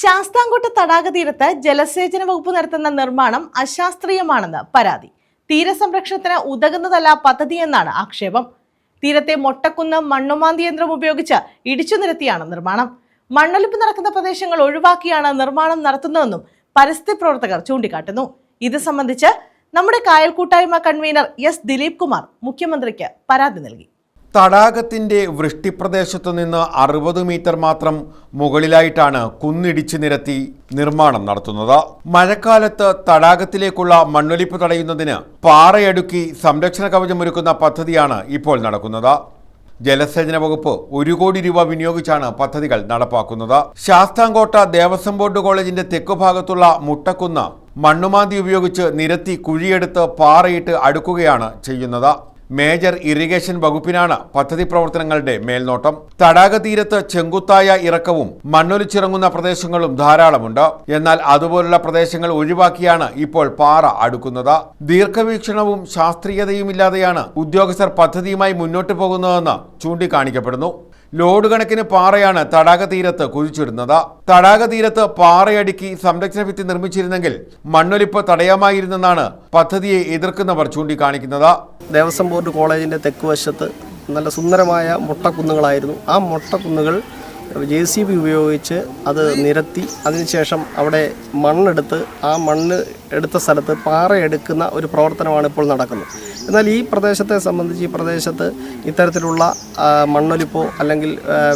ശാസ്താംകോട്ട തടാക തീരത്ത് ജലസേചന വകുപ്പ് നടത്തുന്ന നിർമ്മാണം അശാസ്ത്രീയമാണെന്ന് പരാതി. തീരസംരക്ഷണത്തിന് ഉതകുന്നതല്ല പദ്ധതിയെന്നാണ് ആക്ഷേപം. തീരത്തെ മൊട്ടക്കുന്ന് മണ്ണുമാന്തി യന്ത്രം ഉപയോഗിച്ച് ഇടിച്ചു നിരത്തിയാണ് നിർമ്മാണം. മണ്ണൊലിപ്പ് നടക്കുന്ന പ്രദേശങ്ങൾ ഒഴിവാക്കിയാണ് നിർമ്മാണം നടത്തുന്നതെന്നും പരിസ്ഥിതി പ്രവർത്തകർ ചൂണ്ടിക്കാട്ടുന്നു. ഇത് സംബന്ധിച്ച് നമ്മുടെ കായൽ കൂട്ടായ്മ കൺവീനർ എസ് ദിലീപ് കുമാർ മുഖ്യമന്ത്രിക്ക് പരാതി നൽകി. തടാകത്തിന്റെ വൃഷ്ടിപ്രദേശത്തു നിന്ന് അറുപത് മീറ്റർ മാത്രം മുകളിലായിട്ടാണ് കുന്നിടിച്ചു നിരത്തി നിർമ്മാണം നടത്തുന്നത്. മഴക്കാലത്ത് തടാകത്തിലേക്കുള്ള മണ്ണൊലിപ്പ് തടയുന്നതിന് പാറയടുക്കി സംരക്ഷണ കവചമൊരുക്കുന്ന പദ്ധതിയാണ് ഇപ്പോൾ നടക്കുന്നത്. ജലസേചന വകുപ്പ് ഒരു കോടി രൂപ വിനിയോഗിച്ചാണ് പദ്ധതികൾ നടപ്പാക്കുന്നത്. ശാസ്താംകോട്ട ദേവസ്വം ബോർഡ് കോളേജിന്റെ തെക്കുഭാഗത്തുള്ള മുട്ടക്കുന്ന് മണ്ണുമാന്തി ഉപയോഗിച്ച് നിരത്തി കുഴിയെടുത്ത് പാറയിട്ട് അടുക്കുകയാണ് ചെയ്യുന്നത്. മേജർ ഇറിഗേഷൻ വകുപ്പിനാണ് പദ്ധതി പ്രവർത്തനങ്ങളുടെ മേൽനോട്ടം. തടാക തീരത്ത് ചെങ്കുത്തായ ഇറക്കവും മണ്ണൊലിച്ചിറങ്ങുന്ന പ്രദേശങ്ങളും ധാരാളമുണ്ട്. എന്നാൽ അതുപോലുള്ള പ്രദേശങ്ങൾ ഒഴിവാക്കിയാണ് ഇപ്പോൾ പാറ അടുക്കുന്നത്. ദീർഘവീക്ഷണവും ശാസ്ത്രീയതയുമില്ലാതെയാണ് ഉദ്യോഗസ്ഥർ പദ്ധതിയുമായി മുന്നോട്ടു പോകുന്നതെന്ന് ചൂണ്ടിക്കാണിക്കപ്പെടുന്നു. ലോഡ് കണക്കിന് പാറയാണ് തടാക തീരത്ത് കുഴിച്ചിടുന്നത്. തടാക തീരത്ത് പാറയടുക്കി സംരക്ഷണ ഭിത്തി നിർമ്മിച്ചിരുന്നെങ്കിൽ മണ്ണൊലിപ്പ് തടയാമായിരുന്നെന്നാണ് പദ്ധതിയെ എതിർക്കുന്നവർ ചൂണ്ടിക്കാണിക്കുന്നത്. ദേവസ്വം ബോർഡ് കോളേജിന്റെ തെക്കുവശത്ത് നല്ല സുന്ദരമായ മുട്ടക്കുന്നുകളായിരുന്നു. ആ മൊട്ടക്കുന്നുകൾ ജെ സി ബി ഉപയോഗിച്ച് അത് നിരത്തി അതിനുശേഷം അവിടെ മണ്ണെടുത്ത് ആ മണ്ണ് എടുത്ത സ്ഥലത്ത് പാറ എടുക്കുന്ന ഒരു പ്രവർത്തനമാണ് ഇപ്പോൾ നടക്കുന്നത്. എന്നാൽ ഈ പ്രദേശത്തെ സംബന്ധിച്ച് ഈ പ്രദേശത്ത് ഇത്തരത്തിലുള്ള മണ്ണൊലിപ്പോ അല്ലെങ്കിൽ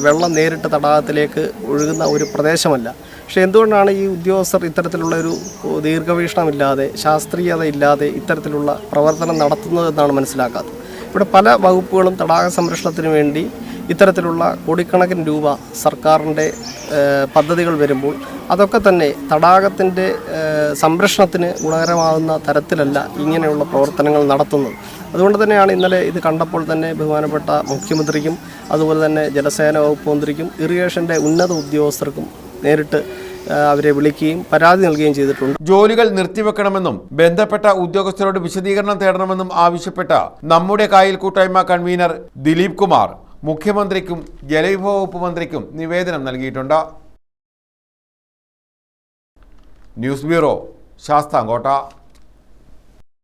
വെള്ളം നേരിട്ട് തടാകത്തിലേക്ക് ഒഴുകുന്ന ഒരു പ്രദേശമല്ല. പക്ഷേ എന്തുകൊണ്ടാണ് ഈ ഉദ്യോഗസ്ഥർ ഇത്തരത്തിലുള്ള ഒരു ദീർഘവീക്ഷണമില്ലാതെ ശാസ്ത്രീയത ഇല്ലാതെ ഇത്തരത്തിലുള്ള പ്രവർത്തനം നടത്തുന്നതെന്നാണ് മനസ്സിലാക്കാത്തത്? ഇവിടെ പല വകുപ്പുകളും തടാക സംരക്ഷണത്തിന് വേണ്ടി ഇത്തരത്തിലുള്ള കോടിക്കണക്കിന് രൂപ സർക്കാരിന്റെ പദ്ധതികൾ വരുമ്പോൾ അതൊക്കെ തന്നെ തടാകത്തിന്റെ സംരക്ഷണത്തിന് ഗുണകരമാകുന്ന തരത്തിലല്ല ഇങ്ങനെയുള്ള പ്രവർത്തനങ്ങൾ നടത്തുന്നത്. അതുകൊണ്ട് തന്നെയാണ് ഇന്നലെ ഇത് കണ്ടപ്പോൾ തന്നെ ബഹുമാനപ്പെട്ട മുഖ്യമന്ത്രിക്കും അതുപോലെ തന്നെ ജലസേന വകുപ്പ് മന്ത്രിക്കും ഇറിഗേഷന്റെ ഉന്നത ഉദ്യോഗസ്ഥർക്കും നേരിട്ട് അവരെ വിളിക്കുകയും പരാതി നൽകുകയും ചെയ്തിട്ടുണ്ട്. ജോലികൾ നിർത്തിവെക്കണമെന്നും ബന്ധപ്പെട്ട ഉദ്യോഗസ്ഥരോട് വിശദീകരണം തേടണമെന്നും ആവശ്യപ്പെട്ട നമ്മുടെ കായൽ കൂട്ടായ്മ കൺവീനർ ദിലീപ് കുമാർ. മുഖ്യമന്ത്രിക്കും ജലവിഭവ വകുപ്പ് മന്ത്രിക്കും നിവേദനം നൽകിയിട്ടുണ്ട്. News bureau Sasthamkotta.